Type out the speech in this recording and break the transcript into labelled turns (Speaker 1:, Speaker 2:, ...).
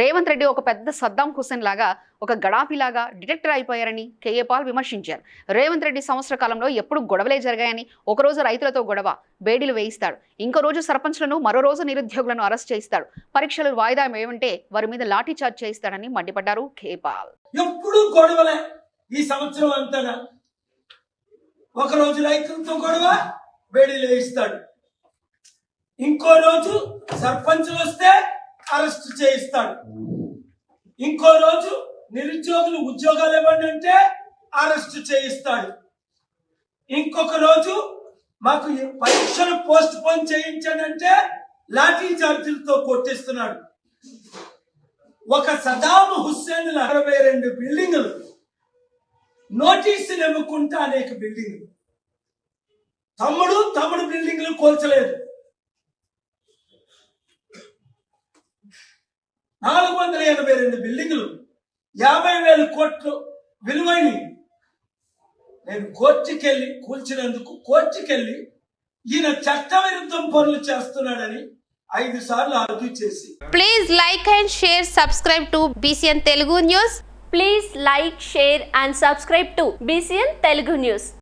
Speaker 1: రేవంత్ రెడ్డి ఒక పెద్ద సద్దాం హుసేన్ లాగా ఒక గడాఫీలాగా డిటెక్టర్ అయిపోయారని కేఏ పాల్ విమర్శించారు. రేవంత్ రెడ్డి సంవత్సర కాలంలో ఎప్పుడు గొడవలే జరిగాయని ఒకరోజు రైతులతో గొడవ బేడీలు వేయిస్తాడు. ఇంకో రోజు సర్పంచ్లను మరో రోజు నిరుద్యోగులను అరెస్ట్ చేయిస్తాడు. పరీక్షలు వాయిదా ఏమంటే వారి మీద లాఠీ చార్జ్ చేయిస్తాడని మండిపడ్డారు కేఏ పాల్.
Speaker 2: ఎప్పుడు గొడవలే ఈ సంవత్సరం అంతగా. ఒక రోజు రైతులతో గొడవ బేడీలు వేయిస్తాడు. ఇంకో రోజు సర్పంచులు వస్తే అరెస్ట్ చేయిస్తాడు. ఇంకో రోజు నిరుద్యోగులు ఉద్యోగాలు ఇవ్వండి అంటే అరెస్ట్ చేయిస్తాడు. ఇంకొక రోజు మాకు పరీక్షలు పోస్ట్ పోన్ చేయించాడంటే లాఠీ చార్జీలతో కొట్టిస్తున్నాడు. ఒక సదాం హుస్సేన్ అరవై రెండు బిల్డింగులు నోటీసులు ఇవ్వకుండా అనేక బిల్డింగులు. తమ్ముడు తమ్ముడు బిల్డింగులు కోల్చలేదు. నాలుగు వందల ఎనభై రెండు బిల్డింగ్లు యాభై వేల కోట్లు విలువైన నేను కోర్చుకెళ్ళి కూల్చినందుకు కోర్చుకెళ్ళి ఈయన చట్టవిరుద్ధం పనులు చేస్తున్నాడని ఐదు సార్లు అర్జీ చేసి.
Speaker 3: Please like and share subscribe to BCN Telugu news
Speaker 4: please like share and subscribe to BCN Telugu news